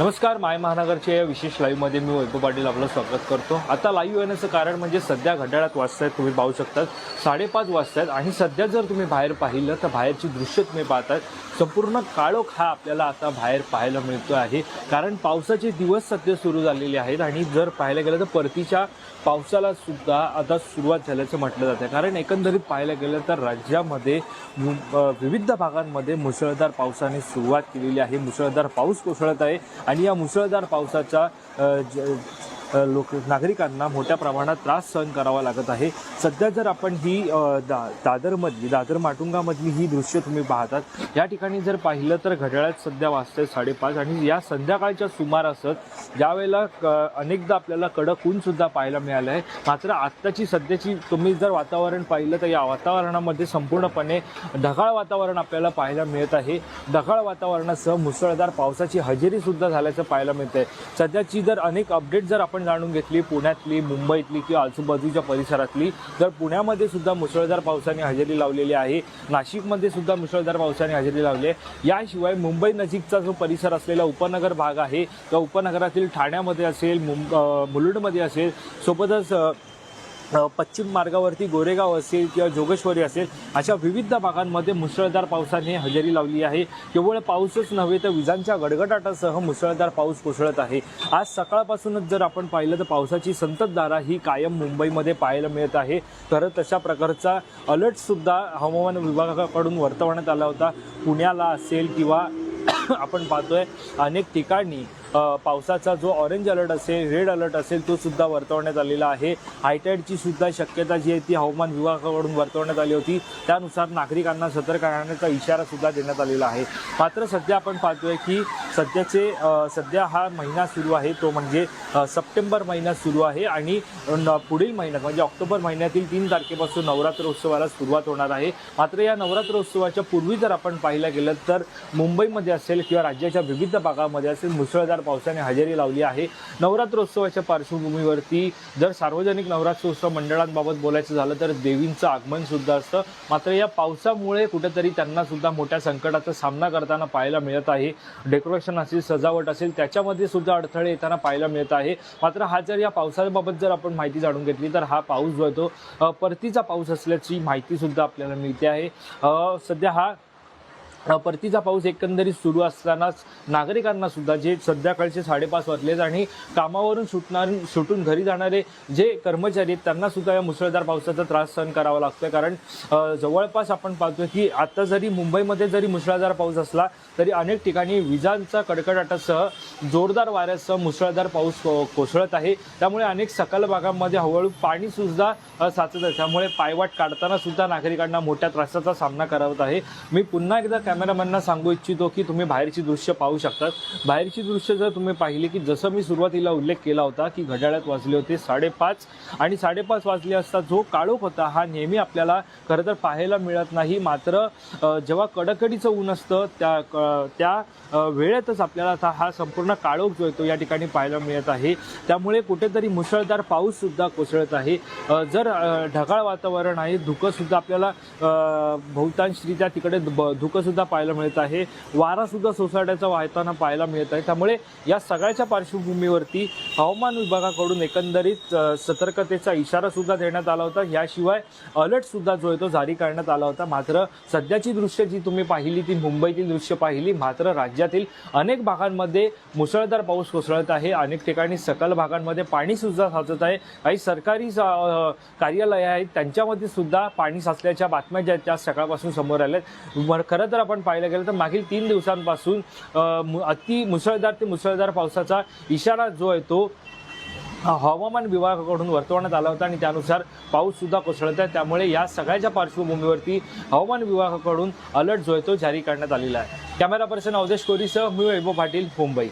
नमस्कार माय महानगरच्या या विशेष लाईव्हमध्ये मी वैभव पाटील आपलं स्वागत करतो. आता लाईव्ह येण्याचं कारण म्हणजे सध्या घड्याळात वाजतायत तुम्ही पाहू शकतात. साडेपाच वाजतायत आणि सध्या जर तुम्ही बाहेर पाहिलं तर बाहेरची दृश्य तुम्ही पाहताय संपूर्ण काळोख हा आपल्याला आता बाहेर पाहायला मिळतो आहे. कारण पावसाचे दिवस सध्या सुरू झालेले आहेत आणि जर पाहायला गेलं तर परतीच्या पावसाला सुद्धा आता सुरुवात झाल्याचं म्हटलं जातं कारण एकंदरीत पाहायला गेलं तर राज्यामध्ये मु- विविध भागांमध्ये मुसळधार पावसाने सुरुवात केलेली आहे. मुसळधार पाऊस कोसळत आहे. आणि या मुसळधार पावसाचा ज- लोक नागरिकांना मोठ्या प्रमाणात त्रास सहन करावा लागत आहे. सध्या जर आपण ही दा दादरमधली दादर माटुंगामधली ही दृश्य तुम्ही पाहतात या ठिकाणी जर पाहिलं तर घड्याळात सध्या वाजते साडेपाच आणि या संध्याकाळच्या सुमारासच ज्यावेळेला क- अनेकदा आपल्याला कडक ऊनसुद्धा पाहायला मिळालं आहे मात्र आत्ताची सध्याची तुम्ही जर वातावरण पाहिलं तर या वातावरणामध्ये संपूर्णपणे ढगाळ वातावरण आपल्याला पाहायला मिळत आहे. ढगाळ वातावरणासह मुसळधार पावसाची हजेरीसुद्धा झाल्याचं पाहायला मिळत आहे सध्याची जर अनेक अपडेट जर आपण जाणून घेतली पुण्यातली मुंबईतली किंवा आजूबाजूच्या परिसरातली. तर पुण्यामध्ये सुद्धा मुसळधार पावसाने हजेरी लावलेली आहे. नाशिकमध्ये सुद्धा मुसळधार पावसाने हजेरी लावली आहे. याशिवाय मुंबई नजीकचा जो परिसर असलेला उपनगर भाग आहे त्या उपनगरातील ठाण्यामध्ये असेल मुंब मुलुंडमध्ये असेल सोबतच पश्चिम मार्गावरती गोरेगाव असेल किंवा जोगेश्वरी असेल अशा विविध भागांमध्ये मुसळधार पावसाने हजेरी लावली आहे. केवळ पाऊसच नव्हे तर विजांच्या गडगडाटासह मुसळधार पाऊस कोसळत आहे. आज सकाळपासूनच जर आपण पाहिलं तर पावसाची संततधारा ही कायम मुंबईमध्ये पाहायला मिळत आहे. तर तशा प्रकारचा अलर्टसुद्धा हवामान विभागाकडून वर्तवण्यात आला होता. पुण्याला असेल किंवा आपण पाहतोय अनेक ठिकाणी पावसाचा जो ऑरेंज अलर्ट असेल रेड अलर्ट असेल तो सुद्धा वर्तवण्यात आलेला आहे. हायटाईडची सुद्धा शक्यता जी आहे ती हवामान विभागाकडून वर्तवण्यात आली होती. त्यानुसार नागरिकांना सतर्क राहण्याचा इशारा सुद्धा देण्यात आलेला आहे. मात्र सध्या आपण पाहतोय की सध्याचे सध्या हा महिना सुरू आहे तो म्हणजे सप्टेंबर महिना सुरू आहे आणि पुढील महिन्यात म्हणजे ऑक्टोबर महिन्यातील तीन तारखेपासून नवरात्रोत्सवाला सुरुवात होणार आहे. मात्र या नवरात्रोत्सवाच्या पूर्वी जर आपण पाहायला गेलं तर मुंबईमध्ये असेल किंवा राज्याच्या विविध भागामध्ये असेल मुसळधार पावसाने हजेरी लावली आहे. नवरात्रोत्सवाच्या पार्श्वभूमीवरती जर सार्वजनिक नवरात्रोत्सव मंडळांबाबत बोलायचं झालं तर देवींचं आगमन सुद्धा असतं. मात्र या पावसामुळे कुठेतरी त्यांना सुद्धा मोठ्या संकटाचा सामना करताना पाहायला मिळत आहे. डेकोरेशन असेल सजावट असेल त्याच्यामध्ये सुद्धा अडथळे येताना पाहायला मिळत आहे. मात्र हा जर या पावसाबाबत जर आपण माहिती जाणून घेतली तर हा पाऊस जो आहे तो परतीचा पाऊस असल्याची माहिती सुद्धा आपल्याला मिळते आहे. सध्या हा परतीचा पाऊस एकंदरीत सुरू असतानाच नागरिकांना सुद्धा जे संध्याकाळचे साडेपाच वाजलेत आणि कामावरून सुटणार सुटून घरी जाणारे जे कर्मचारी आहेत त्यांना सुद्धा या मुसळधार पावसाचा त्रास सहन करावा लागतोय. कारण जवळपास आपण पाहतो की आता जरी मुंबईमध्ये जरी मुसळधार पाऊस असला तरी अनेक ठिकाणी विजांचा कडकडाटासह जोरदार वाऱ्यासह मुसळधार पाऊस को कोसळत आहे. त्यामुळे अनेक सकल भागांमध्ये हळूहळू पाणीसुद्धा साचत आहे. त्यामुळे पायवाट काढताना सुद्धा नागरिकांना मोठ्या त्रासाचा सामना करावत आहे. मी पुन्हा एकदा कॅमेरामॅनना सांगू इच्छितो की तुम्ही बाहेरची दृश्य पाहू शकतात. बाहेरची दृश्य जर तुम्ही पाहिली की जसं मी सुरुवातीला उल्लेख केला होता की घड्याळात वाजले होते साडेपाच आणि साडेपाच वाजले असता जो काळोख होता हा नेहमी आपल्याला खरं तर पाहायला मिळत नाही. मात्र जेव्हा कडकडीचं ऊन असतं त्या क- त्या वेळेतच आपल्याला आता हा संपूर्ण काळोख जो येतो या ठिकाणी पाहायला मिळत आहे. त्यामुळे कुठेतरी मुसळधार पाऊससुद्धा कोसळत आहे. जर ढगाळ वातावरण आहे धुकंसुद्धा आपल्याला बहुतांशरित्या तिकडे ब- सुद्धा पाहायला मिळत आहे. वारा सुद्धा सोसाट्याचा वाहताना पाहायला मिळत आहे. त्यामुळे या सगळ्याच्या पार्श्वभूमीवरती हवामान विभागाकडून एकंदरीत सतर्कतेचा इशारा सुद्धा देण्यात आला होता. याशिवाय अलर्ट सुद्धा जो आहे तो जारी करण्यात आला होता. मात्र सध्याची दृश्य जी तुम्ही पाहिली ती मुंबईतील दृश्य पाहिली. मात्र राज्यातील अनेक भागांमध्ये मुसळधार पाऊस कोसळत आहे. अनेक ठिकाणी सकल भागांमध्ये पाणी सुद्धा साचत आहे. काही सरकारी कार्यालय आहेत त्यांच्यामध्ये सुद्धा पाणी साचल्याच्या बातम्या ज्या त्या सकाळपासून समोर आल्या खरं तर आपण पाहिलं गेलं तर मागील तीन दिवसांपासून मु- अति मुसळधार ते मुसळधार पावसाचा इशारा जो आहे तो हवामान विभागाकडून वर्तवण्यात आला होता आणि त्यानुसार पाऊससुद्धा कोसळत आहे. त्यामुळे या सगळ्याच्या पार्श्वभूमीवरती हवामान विभागाकडून अलर्ट जो आहे तो जारी करण्यात आलेला आहे. कॅमेरा पर्सन अवधेश कोरीसह मी वैभव पाटील मुंबई.